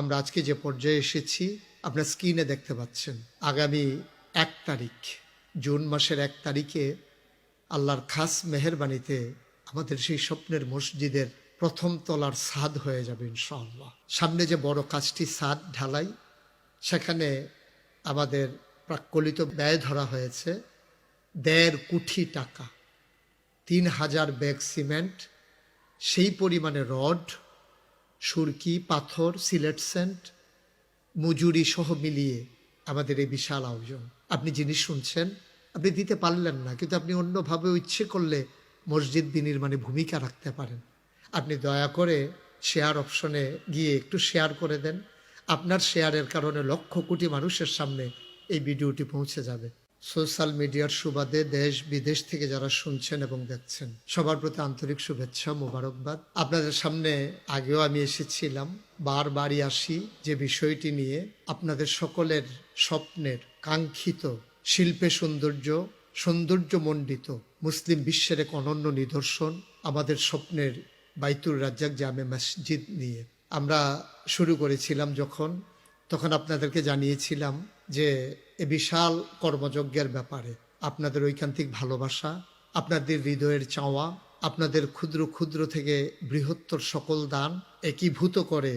আমরা আজকে যে পর্যায়ে এসেছি, আপনার স্ক্রিনে দেখতে পাচ্ছেন, আগামী এক তারিখ, জুন মাসের এক তারিখে আল্লাহর খাস মেহেরবানিতে আমাদের সেই স্বপ্নের মসজিদের প্রথম তলার সাদ হয়ে যাবে ইনশাআল্লাহ। সামনে যে বড় কাজটি সাদ ঢালাই, সেখানে আমাদের প্রাক্কলিত ব্যয় ধরা হয়েছে দেড় কোটি টাকা, তিন হাজার ব্যাগ সিমেন্ট, সেই পরিমাণে রড সুরকি, পাথর, সিলেট সেন্ট, মজুরি সহ মিলিয়ে আমাদের এই বিশাল আয়োজন। আপনি জিনিস শুনছেন, আপনি দিতে পারলেন না, কিন্তু আপনি অন্যভাবে ইচ্ছে করলে মসজিদ বিনির্মাণে ভূমিকা রাখতে পারেন। আপনি দয়া করে শেয়ার অপশনে গিয়ে একটু শেয়ার করে দেন। আপনার শেয়ারের কারণে লক্ষ কোটি মানুষের সামনে এই ভিডিওটি পৌঁছে যাবে। সোশ্যাল মিডিয়ার সুবাদে দেশ বিদেশ থেকে যারা শুনছেন এবং দেখছেন, সবার প্রতি আন্তরিক শুভেচ্ছা, মোবারকবাদ। আপনাদের সামনে আগেও আমি এসেছিলাম। বারবারই আসি যে বিষয়টি নিয়ে আপনাদের সকলের স্বপ্নের কাঙ্ক্ষিত শিল্পে সৌন্দর্য সৌন্দর্যমণ্ডিত মুসলিম বিশ্বের এক অনন্য নিদর্শন, আমাদের স্বপ্নের বাইতুর রাজ্জাক জামে মসজিদ নিয়ে। আমরা শুরু করেছিলাম যখন তখন আপনাদেরকে জানিয়েছিলাম যে এ বিশাল কর্মযজ্ঞের ব্যাপারে আপনাদের ঐকান্তিক ভালোবাসা, আপনাদের হৃদয়ের চাওয়া, আপনাদের ক্ষুদ্র ক্ষুদ্র থেকে বৃহত্তর সকল দান একীভূত করে